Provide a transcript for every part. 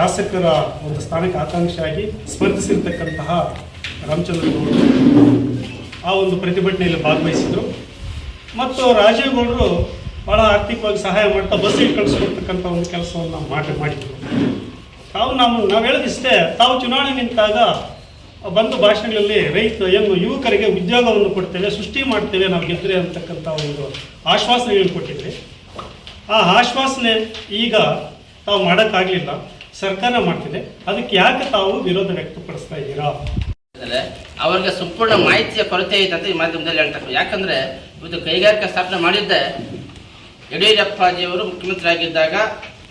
ಶಾಸಕರ ಒಂದು ಸ್ಥಾನಕ್ಕೆ ಆಕಾಂಕ್ಷೆಯಾಗಿ ಸ್ಪರ್ಧಿಸಿರ್ತಕ್ಕಂತಹ ರಾಮಚಂದ್ರ ಗೌಡರು ಆ ಒಂದು ಪ್ರತಿಭಟನೆಯಲ್ಲಿ ಭಾಗವಹಿಸಿದರು. ಮತ್ತು ರಾಜೇಗೌಡರು ಗೌಡರು ಭಾಳ ಆರ್ಥಿಕವಾಗಿ ಸಹಾಯ ಮಾಡ್ತಾ ಬಸ್ಸಿಗೆ ಕಳಿಸ್ಕೊಡ್ತಕ್ಕಂಥ ಒಂದು ಕೆಲಸವನ್ನು ಮಾಡಿ ಮಾಡಿದರು. ತಾವು ನಮ್ಮ ನಾವು ಹೇಳೋದಿಷ್ಟೇ, ತಾವು ಚುನಾವಣೆ ನಿಂತಾಗ ಬಂದು ಭಾಷಣಗಳಲ್ಲಿ ರೈತ ಏನು ಯುವಕರಿಗೆ ಉದ್ಯೋಗವನ್ನು ಕೊಡ್ತೇವೆ, ಸೃಷ್ಟಿ ಮಾಡ್ತೇವೆ, ನಾವು ಗೆದ್ದರೆ ಅಂತಕ್ಕಂಥ ಒಂದು ಆಶ್ವಾಸನೆ ಕೊಟ್ಟಿದ್ರಿ ಆ ಆಶ್ವಾಸನೆ ಈಗ ತಾವು ಮಾಡೋಕ್ಕಾಗಲಿಲ್ಲ. ಸರ್ಕಾರ ಮಾಡ್ತಿದೆ. ಅದಕ್ಕೆ ಯಾಕೆ ತಾವು ವಿರೋಧ ವ್ಯಕ್ತಪಡಿಸ್ತಾ ಇದ್ದೀರಾ? ಅವರಿಗೆ ಸಂಪೂರ್ಣ ಮಾಹಿತಿಯ ಕೊರತೆ ಐತೆ ಅಂತ ಈ ಮಾಧ್ಯಮದಲ್ಲಿ ಹೇಳ್ತಾರೆ ಯಾಕಂದ್ರೆ ಇವತ್ತು ಕೈಗಾರಿಕಾ ಸ್ಥಾಪನೆ ಮಾಡಿದ್ದೆ ಯಡಿಯೂರಪ್ಪಾಜಿಯವರು ಮುಖ್ಯಮಂತ್ರಿ ಆಗಿದ್ದಾಗ,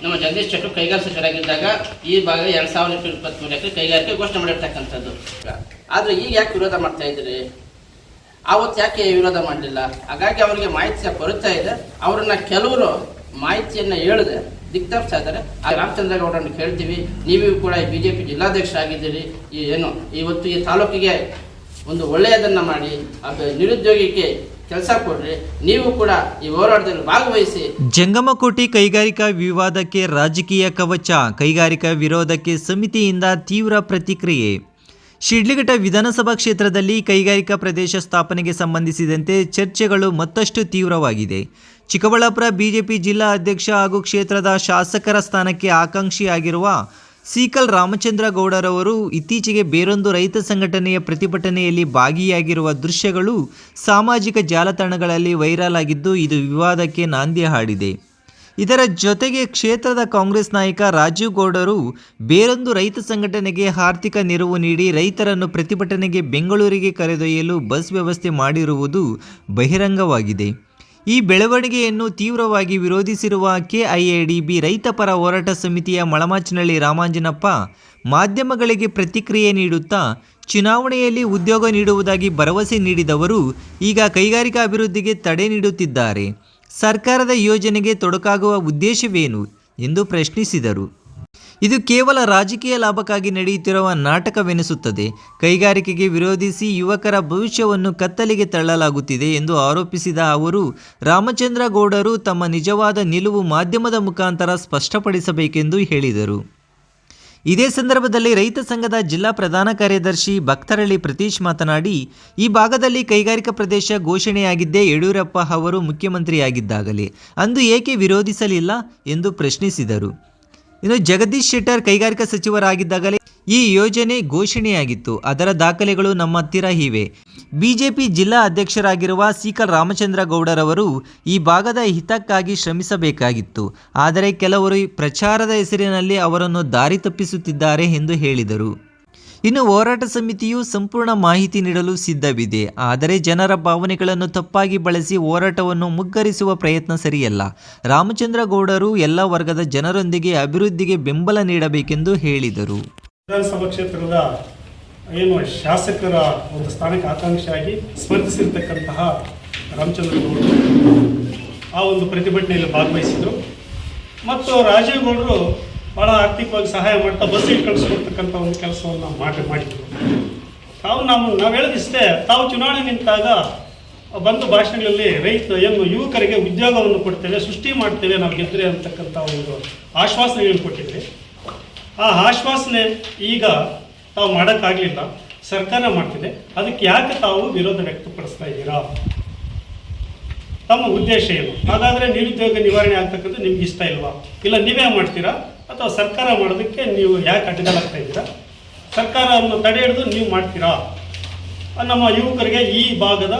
ನಮ್ಮ ಜಗದೀಶ್ ಶೆಟ್ಟರು ಕೈಗಾರಿಕಾ ಸಚಿವರಾಗಿದ್ದಾಗ ಈ ಭಾಗ ಎರಡ್ ಸಾವಿರದ ಇಪ್ಪತ್ತ್ಮೂರು ಎಕರೆ ಕೈಗಾರಿಕೆ ಘೋಷಣೆ ಮಾಡಿರ್ತಕ್ಕಂಥದ್ದು. ಆದ್ರೆ ಈಗ ಯಾಕೆ ವಿರೋಧ ಮಾಡ್ತಾ ಇದ್ದೀರಿ? ಆವತ್ತು ಯಾಕೆ ವಿರೋಧ ಮಾಡಲಿಲ್ಲ? ಹಾಗಾಗಿ ಅವರಿಗೆ ಮಾಹಿತಿಯ ಕೊರತೆ ಇದೆ. ಅವರನ್ನ ಕೆಲವರು ಮಾಹಿತಿಯನ್ನ ಹೇಳಿದೆ ದಿಗ್ತರ್ಸ್ತಾ ಇದ್ದಾರೆ. ಆ ರಾಮಚಂದ್ರ ಗೌಡರನ್ನು ಕೇಳ್ತೀವಿ. ನೀವು ಕೂಡ ಈ ಬಿ ಜೆ ಪಿ ಜಿಲ್ಲಾಧ್ಯಕ್ಷ ಆಗಿದ್ದೀರಿ ಈ ಏನು, ಇವತ್ತು ಈ ತಾಲೂಕಿಗೆ ಒಂದು ಒಳ್ಳೆಯದನ್ನು ಮಾಡಿ, ಅದು ನಿರುದ್ಯೋಗಿಗೆ ಕೆಲಸ ಕೊಡ್ರಿ. ನೀವು ಕೂಡ ಈ ಹೋರಾಟದಲ್ಲಿ ಭಾಗವಹಿಸಿ. ಜಂಗಮಕೋಟಿ ಕೈಗಾರಿಕಾ ವಿವಾದಕ್ಕೆ ರಾಜಕೀಯ ಕವಚ, ಕೈಗಾರಿಕಾ ವಿರೋಧಕ್ಕೆ ಸಮಿತಿಯಿಂದ ತೀವ್ರ ಪ್ರತಿಕ್ರಿಯೆ. ಶಿಡ್ಲಘಟ್ಟ ವಿಧಾನಸಭಾ ಕ್ಷೇತ್ರದಲ್ಲಿ ಕೈಗಾರಿಕಾ ಪ್ರದೇಶ ಸ್ಥಾಪನೆಗೆ ಸಂಬಂಧಿಸಿದಂತೆ ಚರ್ಚೆಗಳು ಮತ್ತಷ್ಟು ತೀವ್ರವಾಗಿದೆ. ಚಿಕ್ಕಬಳ್ಳಾಪುರ ಬಿಜೆಪಿ ಜಿಲ್ಲಾ ಅಧ್ಯಕ್ಷ ಹಾಗೂ ಕ್ಷೇತ್ರದ ಶಾಸಕರ ಸ್ಥಾನಕ್ಕೆ ಆಕಾಂಕ್ಷಿಯಾಗಿರುವ ಸೀಕಲ್ ರಾಮಚಂದ್ರ ಗೌಡರವರು ಇತ್ತೀಚೆಗೆ ಬೇರೊಂದು ರೈತ ಸಂಘಟನೆಯ ಪ್ರತಿಭಟನೆಯಲ್ಲಿ ಭಾಗಿಯಾಗಿರುವ ದೃಶ್ಯಗಳು ಸಾಮಾಜಿಕ ಜಾಲತಾಣಗಳಲ್ಲಿ ವೈರಲ್ ಆಗಿದ್ದು ಇದು ವಿವಾದಕ್ಕೆ ನಾಂದಿ ಹಾಡಿದೆ. ಇದರ ಜೊತೆಗೆ ಕ್ಷೇತ್ರದ ಕಾಂಗ್ರೆಸ್ ನಾಯಕ ರಾಜೀವ್ ಗೌಡರು ಬೇರೊಂದು ರೈತ ಸಂಘಟನೆಗೆ ಆರ್ಥಿಕ ನೆರವು ನೀಡಿ ರೈತರನ್ನು ಪ್ರತಿಭಟನೆಗೆ ಬೆಂಗಳೂರಿಗೆ ಕರೆದೊಯ್ಯಲು ಬಸ್ ವ್ಯವಸ್ಥೆ ಮಾಡಿರುವುದು ಬಹಿರಂಗವಾಗಿದೆ. ಈ ಬೆಳವಣಿಗೆಯನ್ನು ತೀವ್ರವಾಗಿ ವಿರೋಧಿಸಿರುವ ಕೆಐಎಡಿಬಿ ರೈತ ಪರ ಹೋರಾಟ ಸಮಿತಿಯ ಮಳಮಾಚಿನಳ್ಳಿ ರಾಮಾಂಜನಪ್ಪ ಮಾಧ್ಯಮಗಳಿಗೆ ಪ್ರತಿಕ್ರಿಯೆ ನೀಡುತ್ತಾ ಚುನಾವಣೆಯಲ್ಲಿ ಉದ್ಯೋಗ ನೀಡುವುದಾಗಿ ಭರವಸೆ ನೀಡಿದವರು ಈಗ ಕೈಗಾರಿಕಾ ಅಭಿವೃದ್ಧಿಗೆ ತಡೆ ನೀಡುತ್ತಿದ್ದಾರೆ. ಸರ್ಕಾರದ ಯೋಜನೆಗೆ ತೊಡಕಾಗುವ ಉದ್ದೇಶವೇನು ಎಂದು ಪ್ರಶ್ನಿಸಿದರು. ಇದು ಕೇವಲ ರಾಜಕೀಯ ಲಾಭಕ್ಕಾಗಿ ನಡೆಯುತ್ತಿರುವ ನಾಟಕವೆನಿಸುತ್ತದೆ. ಕೈಗಾರಿಕೆಗೆ ವಿರೋಧಿಸಿ ಯುವಕರ ಭವಿಷ್ಯವನ್ನು ಕತ್ತಲಿಗೆ ತಳ್ಳಲಾಗುತ್ತಿದೆ ಎಂದು ಆರೋಪಿಸಿದ ಅವರು, ರಾಮಚಂದ್ರಗೌಡರು ತಮ್ಮ ನಿಜವಾದ ನಿಲುವು ಮಾಧ್ಯಮದ ಮುಖಾಂತರ ಸ್ಪಷ್ಟಪಡಿಸಬೇಕೆಂದು ಹೇಳಿದರು. ಇದೇ ಸಂದರ್ಭದಲ್ಲಿ ರೈತ ಸಂಘದ ಜಿಲ್ಲಾ ಪ್ರಧಾನ ಕಾರ್ಯದರ್ಶಿ ಭಕ್ತರಳ್ಳಿ ಪ್ರತೀಶ್ ಮಾತನಾಡಿ, ಈ ಭಾಗದಲ್ಲಿ ಕೈಗಾರಿಕಾ ಪ್ರದೇಶ ಘೋಷಣೆಯಾಗಿದ್ದೇ ಯಡಿಯೂರಪ್ಪ ಅವರು ಮುಖ್ಯಮಂತ್ರಿಯಾಗಿದ್ದಾಗಲೇ. ಅಂದು ಏಕೆ ವಿರೋಧಿಸಲಿಲ್ಲ ಎಂದು ಪ್ರಶ್ನಿಸಿದರು. ಇನ್ನು ಜಗದೀಶ್ ಶೆಟ್ಟರ್ ಕೈಗಾರಿಕಾ ಸಚಿವರಾಗಿದ್ದಾಗಲೇ ಈ ಯೋಜನೆ ಘೋಷಣೆಯಾಗಿತ್ತು. ಅದರ ದಾಖಲೆಗಳು ನಮ್ಮ ಹತ್ತಿರ ಇವೆ. ಬಿಜೆಪಿ ಜಿಲ್ಲಾ ಅಧ್ಯಕ್ಷರಾಗಿರುವ ಸೀಕಲ್ ರಾಮಚಂದ್ರ ಗೌಡರವರು ಈ ಭಾಗದ ಹಿತಕ್ಕಾಗಿ ಶ್ರಮಿಸಬೇಕಾಗಿತ್ತು. ಆದರೆ ಕೆಲವರು ಪ್ರಚಾರದ ಹೆಸರಿನಲ್ಲಿ ಅವರನ್ನು ದಾರಿ ತಪ್ಪಿಸುತ್ತಿದ್ದಾರೆ ಎಂದು ಹೇಳಿದರು. ಇನ್ನು ಹೋರಾಟ ಸಮಿತಿಯು ಸಂಪೂರ್ಣ ಮಾಹಿತಿ ನೀಡಲು ಸಿದ್ಧವಿದೆ. ಆದರೆ ಜನರ ಭಾವನೆಗಳನ್ನು ತಪ್ಪಾಗಿ ಬಳಸಿ ಹೋರಾಟವನ್ನು ಮುಗ್ಗರಿಸುವ ಪ್ರಯತ್ನ ಸರಿಯಲ್ಲ. ರಾಮಚಂದ್ರ ಗೌಡರು ಎಲ್ಲ ವರ್ಗದ ಜನರೊಂದಿಗೆ ಅಭಿವೃದ್ಧಿಗೆ ಬೆಂಬಲ ನೀಡಬೇಕೆಂದು ಹೇಳಿದರು. ವಿಧಾನಸಭಾ ಕ್ಷೇತ್ರದ ಏನು ಶಾಸಕರ ಒಂದು ಸ್ಥಾನಕ್ಕೆ ಆಕಾಂಕ್ಷೆಯಾಗಿ ಸ್ಪರ್ಧಿಸಿರ್ತಕ್ಕಂತಹ ರಾಮಚಂದ್ರಗೌಡರು ಆ ಒಂದು ಪ್ರತಿಭಟನೆಯಲ್ಲಿ ಭಾಗವಹಿಸಿದರು. ಮತ್ತು ರಾಜೇಗೌಡರು ಬಹಳ ಆರ್ಥಿಕವಾಗಿ ಸಹಾಯ ಮಾಡ್ತಾ ಬಸ್ಸಿಗೆ ಕಳಿಸ್ಕೊಡ್ತಕ್ಕಂಥ ಒಂದು ಕೆಲಸವನ್ನು ಮಾಡಿ ಮಾಡಿದರು. ತಾವು ನಾವು ನಾವು ಹೇಳದಿಷ್ಟೇ, ತಾವು ಚುನಾವಣೆ ನಿಂತಾಗ ಬಂದು ಭಾಷಣಗಳಲ್ಲಿ ರೈತ, ಏನು ಯುವಕರಿಗೆ ಉದ್ಯೋಗವನ್ನು ಕೊಡ್ತೇವೆ, ಸೃಷ್ಟಿ ಮಾಡ್ತೇವೆ, ನಾವು ಗೆದ್ದರೆ ಅಂತಕ್ಕಂಥ ಒಂದು ಆಶ್ವಾಸನೆಗಳನ್ನು ಕೊಟ್ಟಿದ್ರಿ ಆ ಆಶ್ವಾಸನೆ ಈಗ ತಾವು ಮಾಡೋಕ್ಕಾಗಲಿಲ್ಲ. ಸರ್ಕಾರ ಮಾಡ್ತಿದೆ. ಅದಕ್ಕೆ ಯಾಕೆ ತಾವು ವಿರೋಧ ವ್ಯಕ್ತಪಡಿಸ್ತಾ ಇದ್ದೀರಾ? ತಮ್ಮ ಉದ್ದೇಶ ಏನು? ಹಾಗಾದರೆ ನಿರುದ್ಯೋಗ ನಿವಾರಣೆ ಆಗ್ತಕ್ಕಂಥ ನಿಮ್ಗೆ ಇಷ್ಟ ಇಲ್ವಾ? ಇಲ್ಲ ನೀವೇ ಮಾಡ್ತೀರಾ? ಅಥವಾ ಸರ್ಕಾರ ಮಾಡೋದಕ್ಕೆ ನೀವು ಯಾಕೆ ಅಡ್ಡಲಾಗ್ತಾ ಇದ್ದೀರಾ? ಸರ್ಕಾರವನ್ನು ತಡೆ ಹಿಡಿದು ನೀವು ಮಾಡ್ತೀರಾ? ನಮ್ಮ ಯುವಕರಿಗೆ ಈ ಭಾಗದ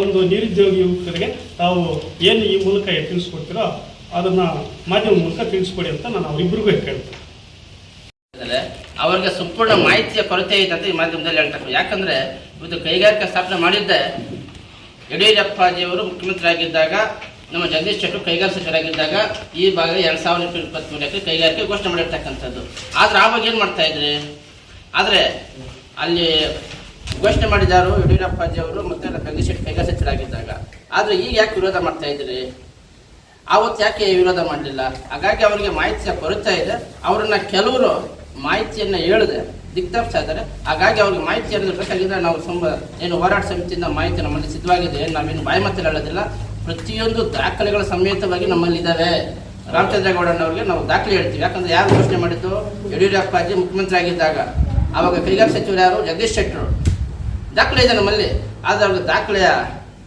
ಒಂದು ನಿರುದ್ಯೋಗಿ ಯುವಕರಿಗೆ ತಾವು ಏನು ಈ ಮೂಲಕ ತಿಳಿಸ್ಕೊಡ್ತೀರೋ ಅದನ್ನು ಮಾಧ್ಯಮ ಮೂಲಕ ತಿಳಿಸ್ಕೊಡಿ ಅಂತ ನಾನು ಅವರಿಬ್ಬರಿಗೂ ಕೇಳ್ತೀನಿ ಇದ್ದಾರೆ. ಅವ್ರಿಗೆ ಸಂಪೂರ್ಣ ಮಾಹಿತಿಯ ಕೊರತೆ ಐತೆ ಅಂತ ಈ ಮಾಧ್ಯಮದಲ್ಲಿ ಹೇಳ್ತಾರೆ. ಯಾಕಂದ್ರೆ ಇವತ್ತು ಕೈಗಾರಿಕಾ ಸ್ಥಾಪನೆ ಮಾಡಿದ್ದೆ ಮುಖ್ಯಮಂತ್ರಿ ಆಗಿದ್ದಾಗ ನಮ್ಮ ಜಗದೀಶ್ ಶೆಟ್ಟರು ಕೈಗಾರಿಕೆ ಸಚಿವರಾಗಿದ್ದಾಗ, ಈ ಭಾಗ ಎರಡ್ ಸಾವಿರದ ಇಪ್ಪತ್ಮೂರು ಎಕರೆ ಕೈಗಾರಿಕೆ ಘೋಷಣೆ ಮಾಡಿರ್ತಕ್ಕಂಥದ್ದು. ಆದ್ರೆ ಆವಾಗ ಏನ್ ಮಾಡ್ತಾ ಇದ್ರಿ? ಆದ್ರೆ ಅಲ್ಲಿ ಘೋಷಣೆ ಮಾಡಿದಾರು ಯಡಿಯೂರಪ್ಪಾಜಿ ಅವರು ಮತ್ತೆ ಜಗದೀಶ್ ಶೆಟ್ಟರು ಕೈಗಾರಿಕೆ ಸಚಿವರಾಗಿದ್ದಾಗ. ಆದ್ರೆ ಈಗ ಯಾಕೆ ವಿರೋಧ ಮಾಡ್ತಾ ಇದ್ರಿ? ಆವತ್ತು ಯಾಕೆ ವಿರೋಧ ಮಾಡಲಿಲ್ಲ? ಹಾಗಾಗಿ ಅವರಿಗೆ ಮಾಹಿತಿಯ ಕೊರತೆ ಇದೆ. ಅವರನ್ನ ಕೆಲವರು ಮಾಹಿತಿಯನ್ನ ಹೇಳಿದೆ ದಿಗ್ತರ್ಸ್ತಾ ಇದ್ದಾರೆ ಹಾಗಾಗಿ ಅವ್ರಿಗೆ ಮಾಹಿತಿಯನ್ನು ಬೇಕಾಗಿದ್ರೆ ನಾವು ತುಂಬ ಏನು ಹೋರಾಟ ಸಮಿತಿಯಿಂದ ಮಾಹಿತಿ ನಮ್ಮಲ್ಲಿ ಸಿದ್ಧವಾಗಿದೆ ನಾವೇನು ಬಾಯಿ ಮಾತಲ್ಲಿ ಹೇಳೋದಿಲ್ಲ. ಪ್ರತಿಯೊಂದು ದಾಖಲೆಗಳ ಸಮೇತವಾಗಿ ನಮ್ಮಲ್ಲಿ ಇದ್ದಾವೆ ರಾಮಚಂದ್ರಗೌಡನವ್ರಿಗೆ ನಾವು ದಾಖಲೆ ಹೇಳ್ತೀವಿ. ಯಾಕಂದ್ರೆ ಯಾರು ಘೋಷಣೆ ಮಾಡಿದ್ದು? ಯಡಿಯೂರಪ್ಪಾಜಿ ಮುಖ್ಯಮಂತ್ರಿ ಆಗಿದ್ದಾಗ. ಆವಾಗ ಕೈಗಾರಿಕಾ ಸಚಿವರು ಯಾರು? ಜಗದೀಶ್ ಶೆಟ್ಟರು. ದಾಖಲೆ ಇದೆ ನಮ್ಮಲ್ಲಿ. ಆದರೆ ಅವ್ರಿಗೆ ದಾಖಲೆಯ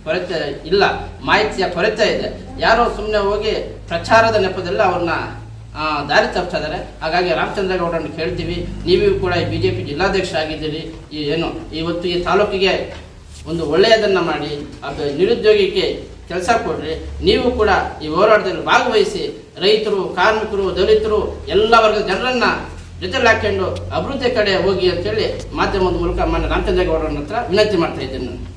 ಕೊರತೆ ಇಲ್ಲ. ಮಾಹಿತಿಯ ಕೊರತೆ ಇದೆ. ಯಾರೋ ಸುಮ್ಮನೆ ಹೋಗಿ ಪ್ರಚಾರದ ನೆಪದಲ್ಲಿ ಅವ್ರನ್ನ ದಾರಿ ತಪ್ಪಿಸ್ತಾ ಇದ್ದಾರೆ ಹಾಗಾಗಿ ರಾಮಚಂದ್ರಗೌಡರನ್ನು ಕೇಳ್ತೀವಿ. ನೀವು ಕೂಡ ಈ ಬಿ ಜೆ ಪಿ ಜಿಲ್ಲಾಧ್ಯಕ್ಷ ಆಗಿದ್ದೀರಿ. ಈ ಏನು, ಇವತ್ತು ಈ ತಾಲೂಕಿಗೆ ಒಂದು ಒಳ್ಳೆಯದನ್ನು ಮಾಡಿ, ಅದು ನಿರುದ್ಯೋಗಿಗೆ ಕೆಲಸ ಕೊಡ್ರಿ. ನೀವು ಕೂಡ ಈ ಹೋರಾಟದಲ್ಲಿ ಭಾಗವಹಿಸಿ, ರೈತರು, ಕಾರ್ಮಿಕರು, ದಲಿತರು, ಎಲ್ಲ ವರ್ಗದ ಜನರನ್ನ ಜೊತೆಲಿ ಹಾಕೊಂಡು ಅಭಿವೃದ್ಧಿ ಕಡೆ ಹೋಗಿ ಅಂತೇಳಿ ಮಾಧ್ಯಮದ ಮೂಲಕ ಮಾನ್ಯ ರಾಮಚಂದ್ರಗೌಡರ ಹತ್ರ ವಿನಂತಿ ಮಾಡ್ತಾ ಇದ್ದೀನಿ ನಾನು.